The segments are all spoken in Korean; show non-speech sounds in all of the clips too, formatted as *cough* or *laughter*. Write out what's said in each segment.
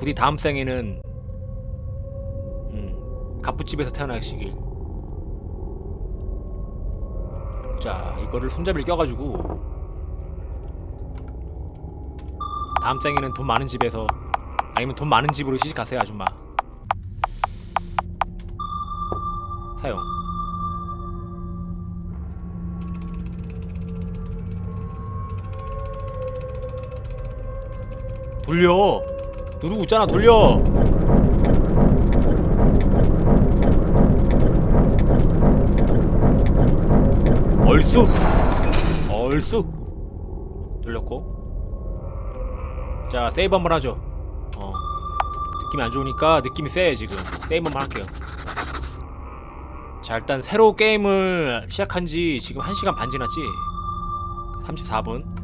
부디 다음 생에는 음, 갑부집에서 태어나시길. 자, 이거를 손잡이를 껴가지고 다음 생에는 돈 많은 집에서 아니면 돈 많은 집으로 시집가세요, 아줌마. 사용. 돌려. 누르고 있잖아, 돌려. 얼쑤. 얼쑤. 돌렸고. 자, 세이브 한번 하죠. 어. 느낌이 안 좋으니까 느낌이 세 지금. 세이브 한번 할게요. 자, 일단 새로 게임을 시작한 지 지금 1시간 반 지났지? 34분.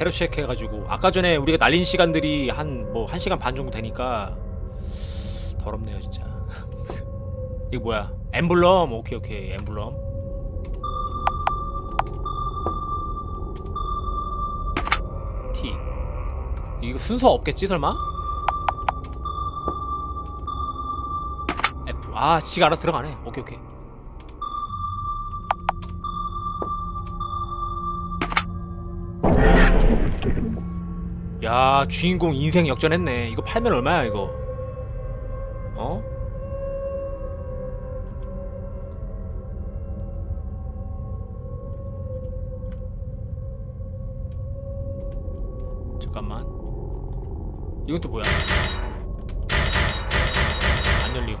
새로 시작해가지고. 아까 전에 우리가 날린 시간들이 한 뭐 1시간 반 정도 되니까 더럽네요 진짜. *laughs* 이거 뭐야? 엠블럼? 오케이 오케이. 엠블럼. T 이거 순서 없겠지 설마? F 아 지가 알아서 들어가네. 오케이 오케이 야 주인공 인생 역전했네. 이거 팔면 얼마야 이거? 어? 잠깐만. 이건 또 뭐야? 안 열리고.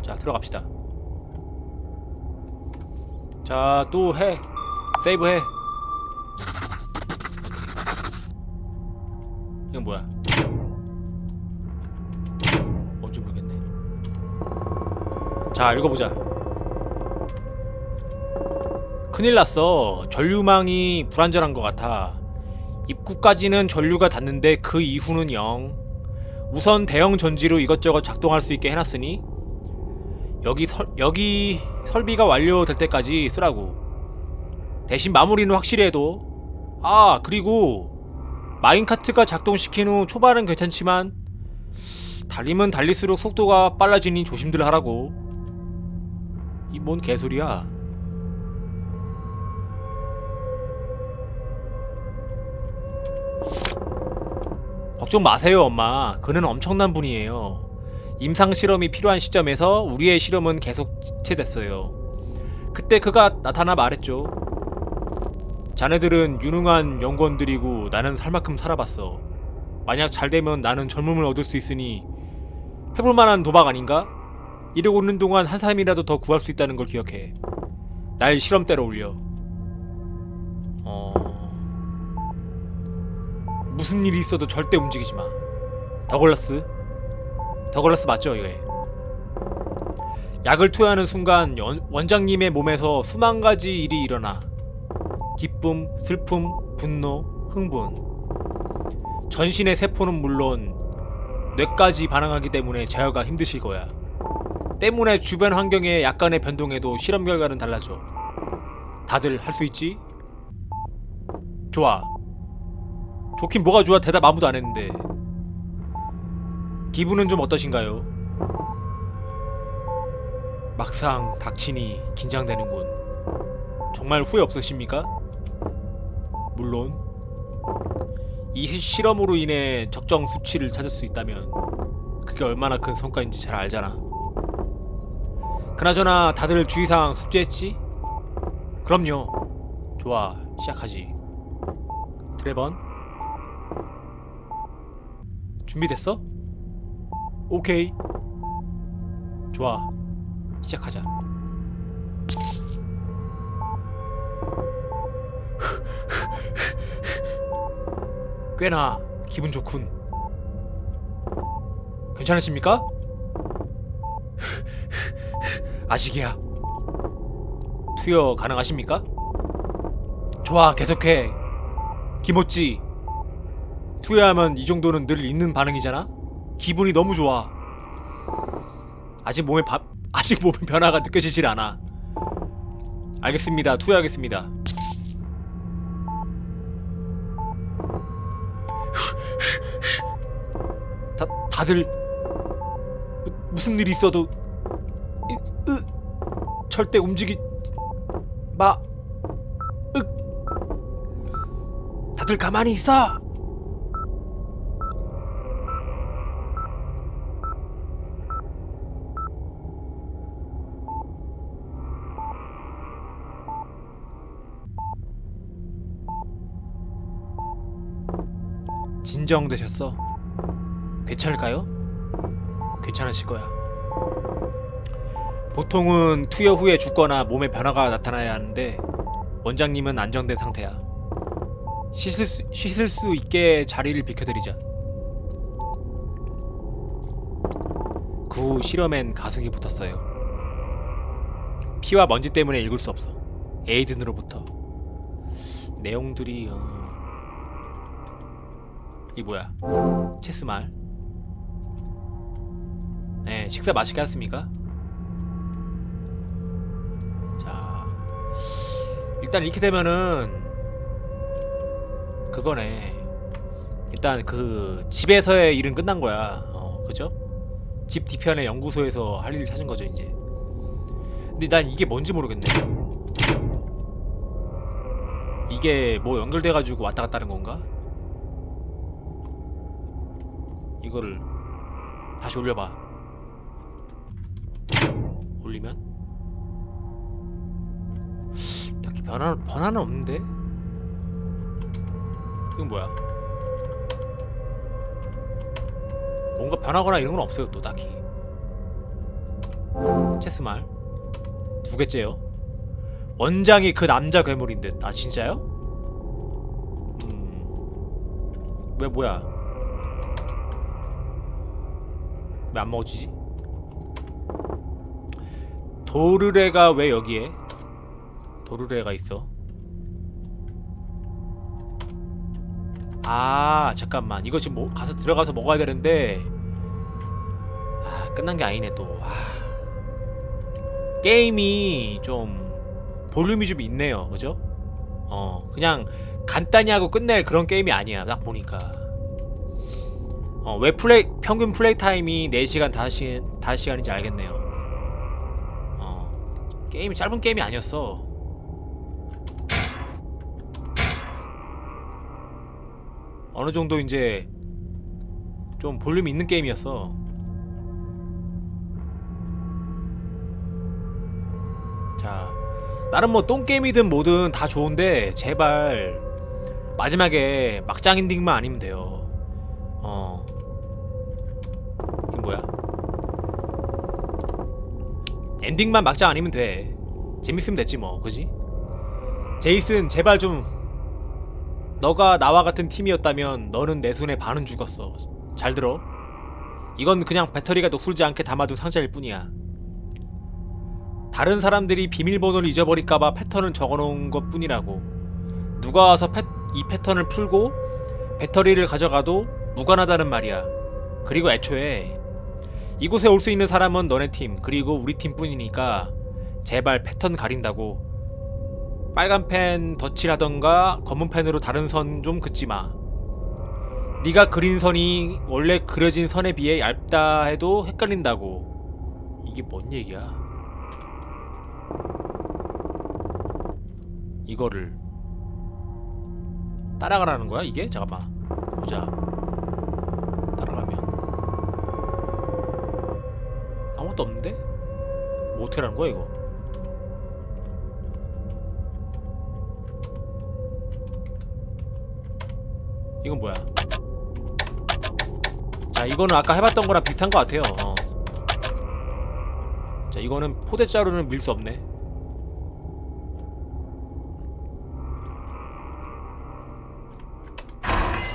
자 들어갑시다. 자 또 해. 세이브 해 뭐야? 뭔지 모르겠네. 자, 읽어보자. 큰일 났어. 전류망이 불안전한 것 같아. 입구까지는 전류가 닿는데 그 이후는 영. 우선 대형 전지로 이것저것 작동할 수 있게 해놨으니 여기 설, 여기 설비가 완료될 때까지 쓰라고. 대신 마무리는 확실히 해도. 아, 그리고 마인카트가 작동시킨 후 초반은 괜찮지만 달리면 달릴수록 속도가 빨라지니 조심들 하라고. 이 뭔 개소리야. 걱정 마세요 엄마. 그는 엄청난 분이에요. 임상 실험이 필요한 시점에서 우리의 실험은 계속 지체됐어요. 그때 그가 나타나 말했죠 자네들은 유능한 연구원들이고 나는 살 만큼 살아봤어. 만약 잘 되면 나는 젊음을 얻을 수 있으니 해볼 만한 도박 아닌가? 이러고 있는 동안 한 사람이라도 더 구할 수 있다는 걸 기억해. 날 실험대로 올려. 어... 무슨 일이 있어도 절대 움직이지 마. 더글라스? 더글라스 맞죠, 이게? 약을 투여하는 순간 연- 원장님의 몸에서 수만 가지 일이 일어나. 기쁨, 슬픔, 분노, 흥분. 전신의 세포는 물론 뇌까지 반응하기 때문에 제어가 힘드실 거야. 때문에 주변 환경의 약간의 변동에도 실험 결과는 달라져. 다들 할 수 있지? 좋아. 좋긴 뭐가 좋아 대답 아무도 안 했는데. 기분은 좀 어떠신가요? 막상 닥치니 긴장되는군. 정말 후회 없으십니까? 물론 이 실험으로 인해 적정 수치를 찾을 수 있다면 그게 얼마나 큰 성과인지 잘 알잖아. 그나저나 다들 주의사항 숙지했지? 그럼요. 좋아, 시작하지. 드래번 준비됐어? 오케이. 좋아, 시작하자. 꽤나 기분 좋군. 괜찮으십니까? *laughs* 아시게야. 투여 가능하십니까? 좋아, 계속해. 김오찌. 투여하면 이 정도는 늘 있는 반응이잖아. 기분이 너무 좋아. 아직 몸에 바, 아직 몸의 변화가 느껴지질 않아. 알겠습니다. 투여하겠습니다. 다 다들 무슨 일이 있어도 절대 움직이 마. 윽. 다들 가만히 있어. 진정되셨어? 괜찮을까요? 괜찮으실 거야. 보통은 투여 후에 죽거나 몸에 변화가 나타나야 하는데 원장님은 안정된 상태야. 씻을 수, 씻을 수 있게 자리를 비켜드리자. 그 후 실험엔 가속이 붙었어요. 피와 먼지 때문에 읽을 수 없어. 에이든으로부터. 내용들이 어... 이 뭐야? 체스말. 네, 식사 맛있게 했습니까? 자, 일단 이렇게 되면은 그거네. 일단 그 집에서의 일은 끝난 거야. 어, 그죠? 집 뒤편의 연구소에서 할 일을 찾은 거죠 이제. 근데 난 이게 뭔지 모르겠네. 이게 뭐 연결돼가지고 왔다 갔다 하는 건가? 이거를 다시 올려봐. 올리면 딱히 변화 변화는 없는데. 이건 뭐야? 뭔가 변하거나 이런 건 없어요 또 딱히. 체스말 두 개째요. 원장이 그 남자 괴물인데 아 진짜요? 음. 왜 뭐야? 왜 안 먹어지지? 도르레가 왜 여기에? 도르레가 있어? 아 잠깐만 이거 지금 뭐 가서 들어가서 먹어야 되는데 아 끝난 게 아니네 또 아. 게임이 좀 볼륨이 좀 있네요 그죠? 어 그냥 간단히 하고 끝낼 그런 게임이 아니야 딱 보니까 어, 왜 플레이 평균 플레이 타임이 4시간 5시간 5시간인지 알겠네요. 어. 게임이 짧은 게임이 아니었어. 어느 정도 이제 좀 볼륨이 있는 게임이었어. 자, 나는 뭐똥 게임이든 뭐든 다 좋은데 제발 마지막에 막장 엔딩만 아니면 돼요. 뭐야? 엔딩만 막장 아니면 돼. 재밌으면 됐지 뭐, 그지? 제이슨 제발 좀 너가 나와 같은 팀이었다면 너는 내 손에 반은 죽었어. 잘 들어. 이건 그냥 배터리가 녹슬지 않게 담아둔 상자일 뿐이야. 다른 사람들이 비밀번호를 잊어버릴까봐 패턴을 적어놓은 것 뿐이라고. 누가 와서 패, 이 패턴을 풀고 배터리를 가져가도 무관하다는 말이야. 그리고 애초에 이곳에 올 수 있는 사람은 너네 팀 그리고 우리 팀뿐이니까 제발 패턴 가린다고 빨간 펜 덧칠하던가 검은 펜으로 다른 선 좀 긋지 마. 네가 그린 선이 원래 그려진 선에 비해 얇다 해도 헷갈린다고. 이게 뭔 얘기야? 이거를 따라가라는 거야 이게? 잠깐만 보자. 아무것도 없는데? 뭐 어떻게 하는 거야 이거? 이건 뭐야? 자 이거는 아까 해봤던 거랑 비슷한 것 같아요 어. 자 이거는 포대자루는 밀 수 없네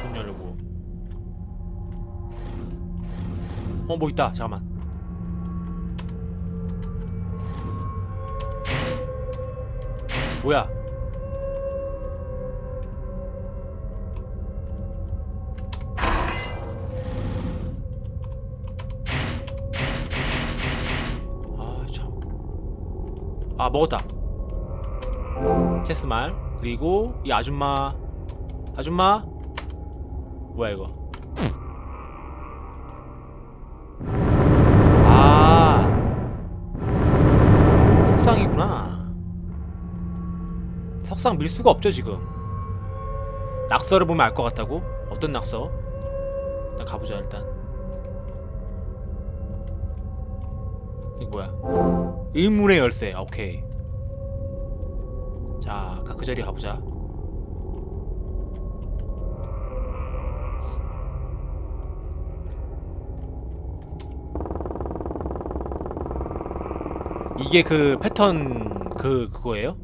문 열고 어뭐 있다 잠깐만 뭐야? 아 참. 아 먹었다. 체스말 그리고 이 아줌마. 아줌마? 뭐야 이거 석상 밀 수가 없죠 지금 낙서를 보면 알 것 같다고? 어떤 낙서? 일단 가보자 일단 이게 뭐야 의문의 열쇠 아, 오케이 자 아까 그 자리 가보자 이게 그 패턴 그 그거예요?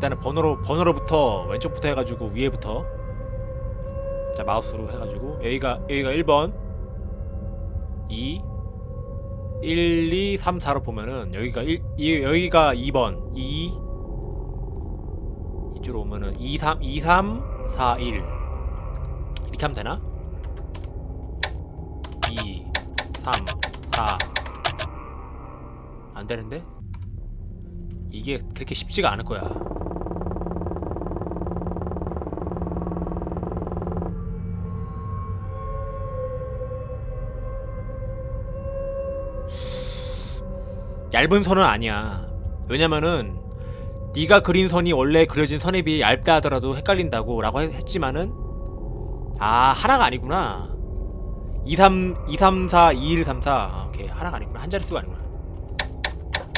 일단은 번호로 번호로부터 왼쪽부터 해가지고 위에부터 자 마우스로 해가지고 여기가 여기가 1번 2 1 2 3 4로 보면은 여기가 1 이, 여기가 2번 2 이쪽으로 오면은 2 3 2 3 4 1 이렇게 하면 되나? 2 3 4 안 되는데? 이게 그렇게 쉽지가 않을 거야. 얇은 선은 아니야. 왜냐면은 네가 그린 선이 원래 그려진 선에 비해 얇다 하더라도 헷갈린다고 라고 했- 했지만은 아 하나가 아니구나. 2 3 2 3 4 2 1 3 4 아, 오케이. 하나가 아니구나. 한 자릿수가 아니구나.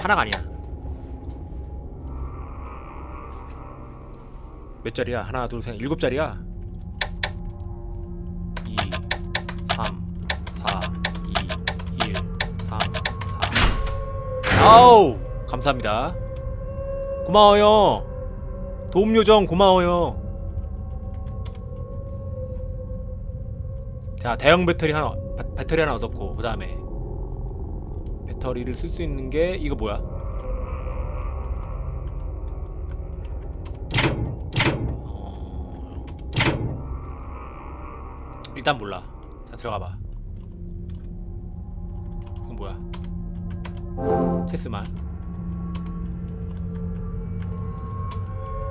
하나가 아니야. 몇 자리야? 하나 둘셋. 일곱 자리야 아우. 감사합니다. 고마워요. 도움 요정 고마워요. 자 대형 배터리 하나 배, 배터리 하나 얻었고 그 다음에 배터리를 쓸 수 있는 게 이거 뭐야? 어... 일단 몰라. 자 들어가봐 체스말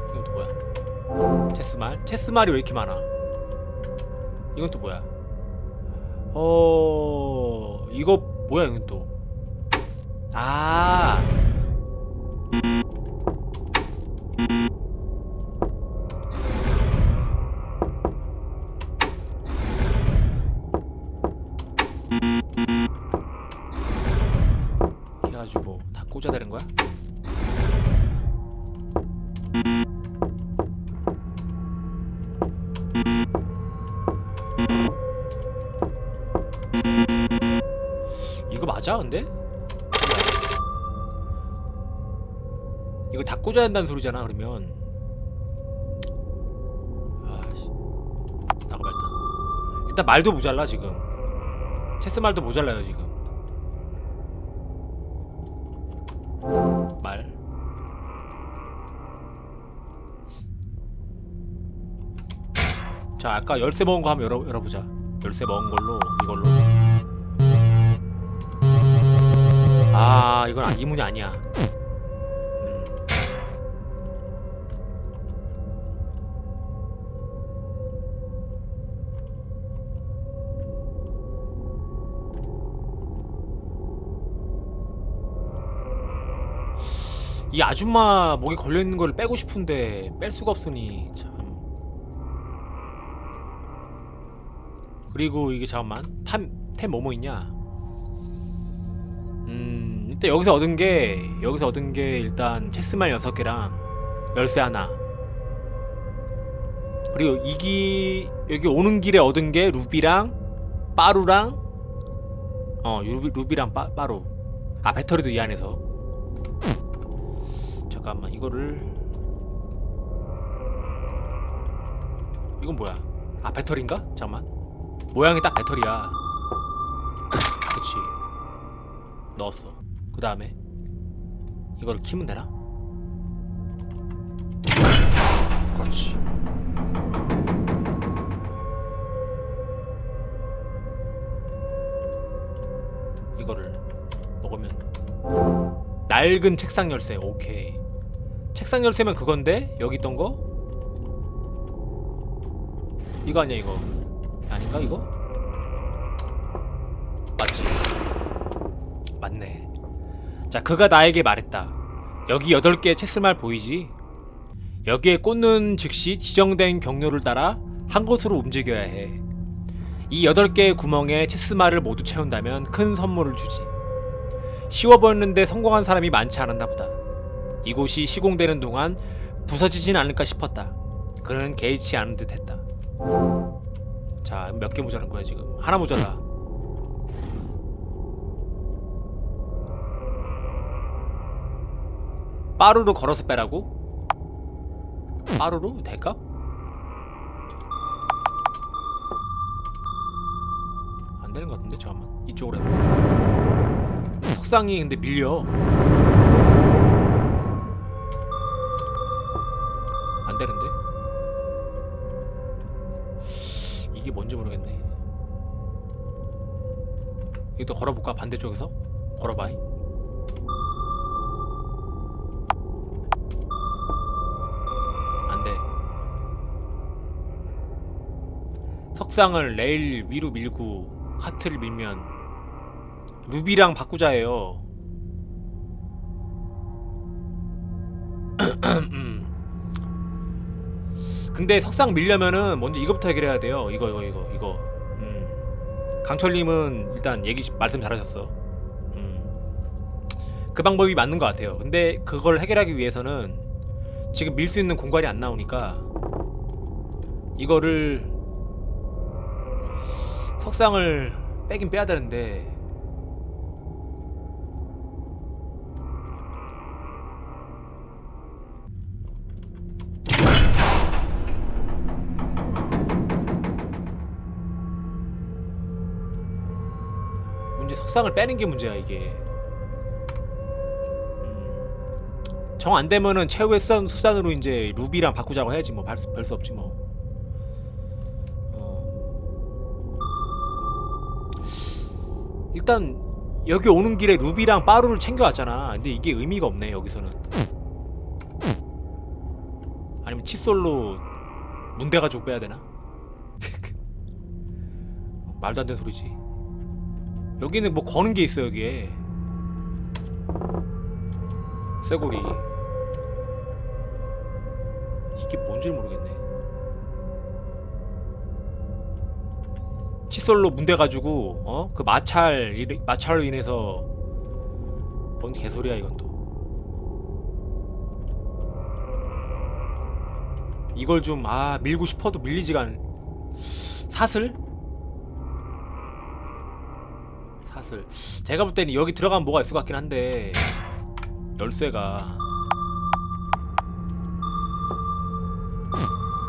이건 또 뭐야? 체스말? 체스말이 왜 이렇게 많아? 이건 또 뭐야? 어 이거 뭐야 이건 또? 아. 꽂아야 된다는 소리잖아 그러면 아씨 나가봐 일단 일단 말도 모자라 지금 체스 말도 모자라요 지금 말 자, 아까 열쇠 먹은 거 한번 열어, 열어보자. 열쇠 먹은 걸로, 이걸로. 아, 이건 아- 이 문이 아니야. 이 아줌마 목에 걸려 있는 걸 빼고 싶은데 뺄 수가 없으니 참. 그리고 이게 잠깐만 템템 뭐뭐 있냐? 음 일단 여기서 얻은 게 여기서 얻은 게 일단 체스말 6개랑 열쇠 하나 그리고 이기 여기 오는 길에 얻은 게 루비랑 빠루랑 어 루비 루비랑 빠, 빠루 아 배터리도 이 안에서 잠깐만 이거를. 이건 뭐야? 아 배터리인가? 잠깐만. 모양이 딱 배터리야. 그치. 넣었어. 그 다음에 이거를 키면 되나? 그렇지. 이거를 먹으면 낡은 책상 열쇠. 오케이 책상 열쇠면 그건데 여기 있던 거 이거 아니야 이거 아닌가 이거 맞지 맞네. 자, 그가 나에게 말했다. 여기 8개의 체스말 보이지? 여기에 꽂는 즉시 지정된 경로를 따라 한 곳으로 움직여야 해. 이 8개의 구멍에 체스말을 모두 채운다면 큰 선물을 주지. 쉬워 보였는데 성공한 사람이 많지 않았나 보다. 이곳이 시공되는 동안 부서지진 않을까 싶었다. 그는 개의치 않은 듯 했다. 자, 몇 개 모자란 거야, 지금? 하나 모자라. 빠루로 걸어서 빼라고? 빠루로? 될까? 안 되는 것 같은데? 잠깐만. 이쪽으로 해봐. 석상이 근데 밀려. 이것도 걸어볼까? 반대쪽에서? 걸어봐이. 안 돼. 석상을 레일 위로 밀고 카트를 밀면 루비랑 바꾸자예요. *clears throat* 음. 근데 석상 밀려면은 먼저 이거부터 해결해야 돼요. 이거 이거 이거 이거. 음. 강철님은 일단 얘기 말씀 잘하셨어. 음. 그 방법이 맞는 것 같아요. 근데 그걸 해결하기 위해서는 지금 밀 수 있는 공간이 안 나오니까 이거를 석상을 빼긴 빼야 되는데 석상을 빼는 게 문제야 이게 정안 되면은 최후의 수단, 수단으로 이제 루비랑 바꾸자고 해야지 뭐별수 없지 뭐. 어. 일단 여기 오는 길에 루비랑 빠루를 챙겨왔잖아. 근데 이게 의미가 없네 여기서는. 아니면 칫솔로 문대 가지고 빼야 되나? *laughs* 말도 안 되는 소리지. 여기는 뭐 거는 게 있어 여기에. 쇠고리. 이게 뭔지 모르겠네. 칫솔로 문대가지고 어 그 마찰 일- 마찰로 인해서 뭔 개소리야 이건 또. 이걸 좀 아 밀고 싶어도 밀리지가 않. 사슬? 사슬. 제가 볼 때는 여기 들어가면 뭐가 있을 것 같긴 한데 열쇠가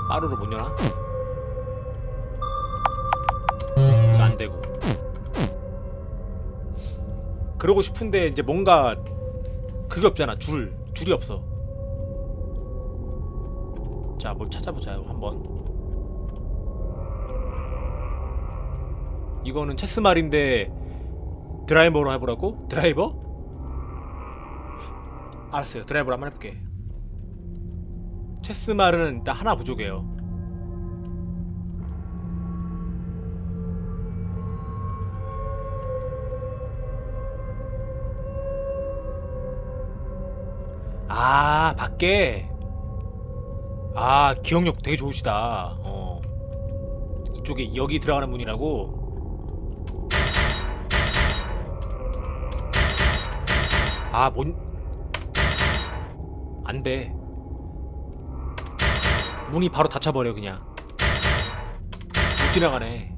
빠르로 못 여나? 이거 안 되고. 그러고 싶은데 이제 뭔가 그게 없잖아. 줄 줄이 없어. 자, 뭘 찾아보자요 한번. 이거는 체스 말인데 드라이버로 해보라고? 드라이버? 알았어요. 드라이버로 한번 해볼게. 체스 말은 일단 하나 부족해요. 아 밖에 아 기억력 되게 좋으시다. 어 이쪽에 여기 들어가는 문이라고. 아 뭔? 안 돼. 문이 바로 닫혀버려 그냥 못 지나가네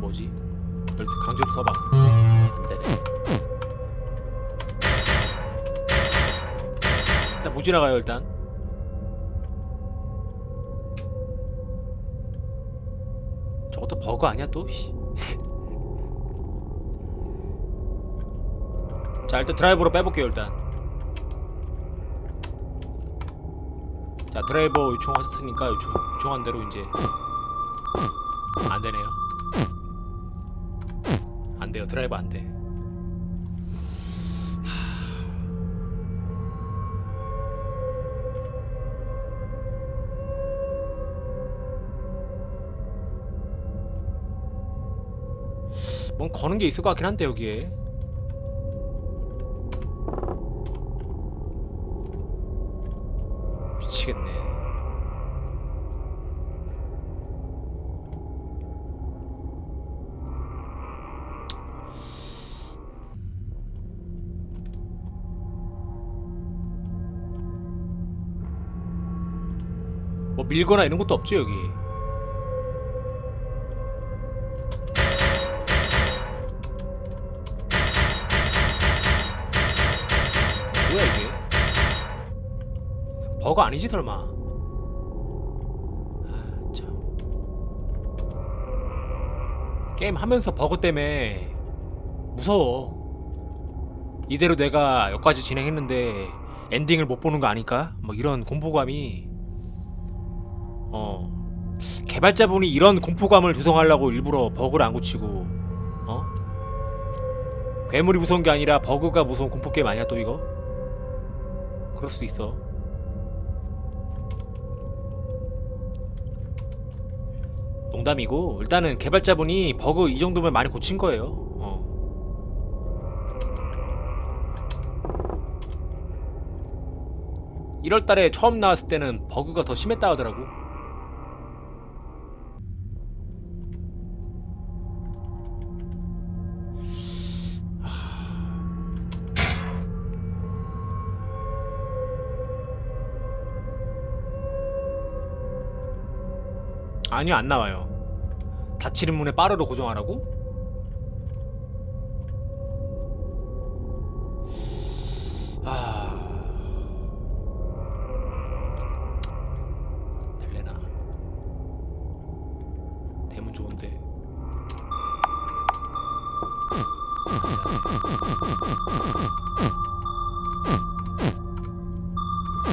뭐지? 강제로 써봐 안 되네 일단 못 지나가요 일단 저것도 버그 아니야 또? 씨. 자 일단 드라이버로 빼볼게요 일단 자 드라이버 요청하셨으니까 요청, 요청한 대로 이제 안 되네요. 안 돼요. 드라이버 안 돼. 뭔 거는 게 있을 것 같긴 한데 여기에 밀거나 이런 것도 없죠 여기. 뭐야 이게? 버거 아니지 설마? 아, 참. 게임 하면서 버거 때문에 무서워. 이대로 내가 여기까지 진행했는데 엔딩을 못 보는 거 아닐까? 뭐 이런 공포감이 어. 개발자분이 이런 공포감을 조성하려고 일부러 버그를 안 고치고 어? 괴물이 무서운 게 아니라 버그가 무서운 공포 게임 아니야 또 이거? 그럴 수 있어. 농담이고 일단은 개발자분이 버그 이 정도면 많이 고친 거예요. 어. (1월) 달에 처음 나왔을 때는 버그가 더 심했다 하더라고 아니요 안 나와요. 닫히는 문에 빠르로 고정하라고? 아... 될래나. 대문 좋은데.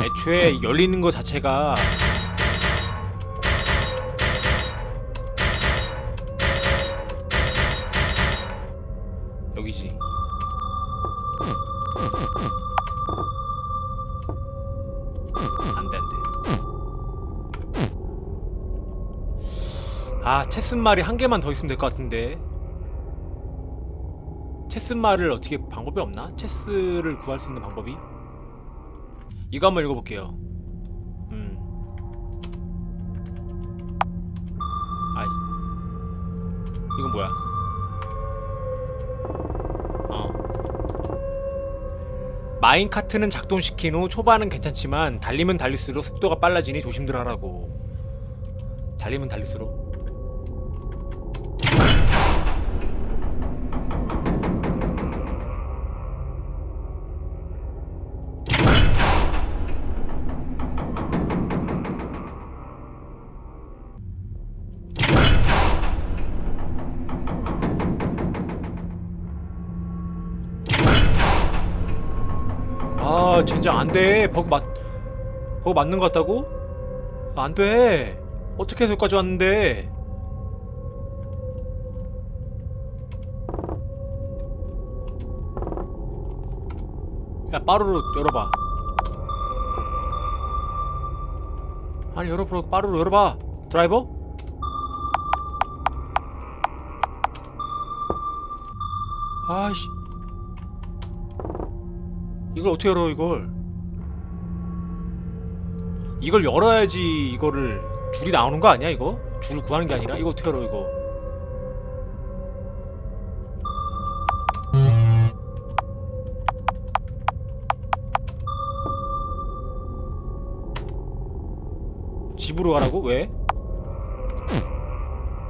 애초에 열리는 거 자체가 아 체스말이 한 개만 더 있으면 될 것 같은데. 체스말을 어떻게 방법이 없나? 체스를 구할 수 있는 방법이? 이거 한번 읽어볼게요. 음. 아이. 이건 뭐야? 어. 마인카트는 작동시킨 후 초반은 괜찮지만 달리면 달릴수록 속도가 빨라지니 조심들 하라고. 달리면 달릴수록. 아 젠장 안돼. 버그 맞 버그 맞는 것 같다고? 아, 안돼. 어떻게 해서 여기까지 왔는데? 야 빠루로 열어봐. 아니 열어보라 빠루로 열어봐. 드라이버? 아씨 이걸 어떻게 열어 이걸 이걸 열어야지 이거를 줄이 나오는 거 아니야 이거? 줄을 구하는 게 아니라 이거 어떻게 열어 이거 집으로 가라고? 왜?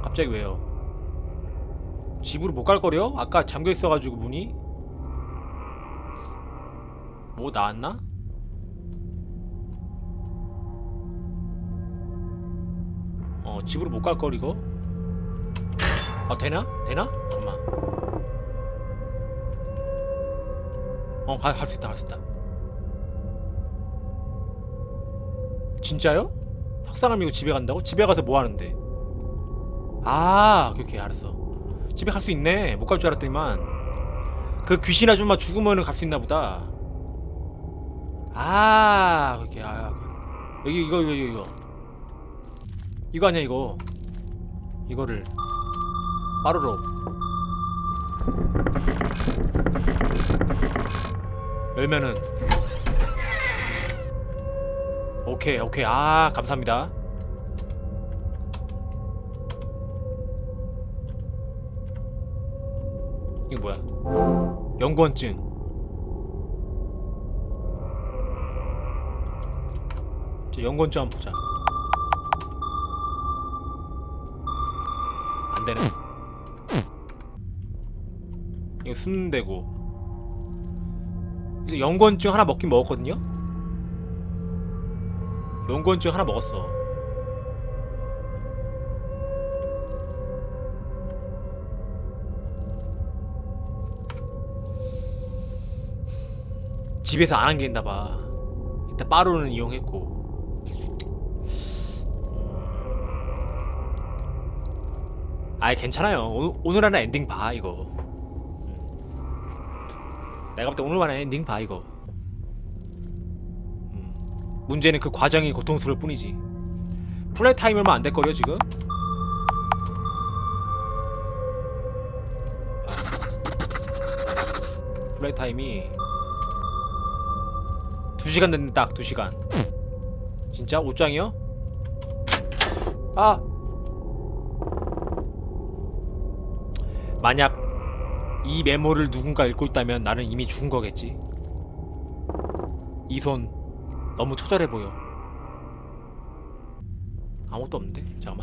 갑자기 왜요? 집으로 못 갈 거려? 아까 잠겨 있어가지고 문이 뭐 나왔나? 어 집으로 못 갈걸 이거? 아 되나? 되나? 잠깐만 어갈 수 있다 갈 수 있다 진짜요? 석상을 밀고 집에 간다고? 집에 가서 뭐 하는데? 아 오케이 오케이 알았어 집에 갈 수 있네 못 갈 줄 알았더니만 그 귀신 아줌마 죽으면은 갈 수 있나 보다 아 오케이. 아 여기 이거 이거 이거 이거. 아니야 이거. 이거를. 빠르로. 열면은. 오케이 오케이. 아 감사합니다. 이거 뭐야? 연구원증 자, 연구원증 한번 보자. 안 되네. 이거 숨는 데고 연구원증 하나 먹긴 먹었거든요? 연구원증 하나 먹었어. 집에서 안 한 게 있나봐. 이따 빠루는 이용했고 아이 괜찮아요 오늘, 오늘 하나 엔딩 봐 이거 음. 내가 볼 때 오늘 하나 엔딩 봐 이거 음. 문제는 그 과정이 고통스러울 뿐이지 플레이 타임 얼마 안 됐거려 지금 아. 플레이 타임이 2시간 됐네 딱 2시간 진짜? 옷장이요? 아 만약 이 메모를 누군가 읽고 있다면 나는 이미 죽은 거겠지. 이 손 너무 처절해 보여. 아무것도 없는데? 잠깐만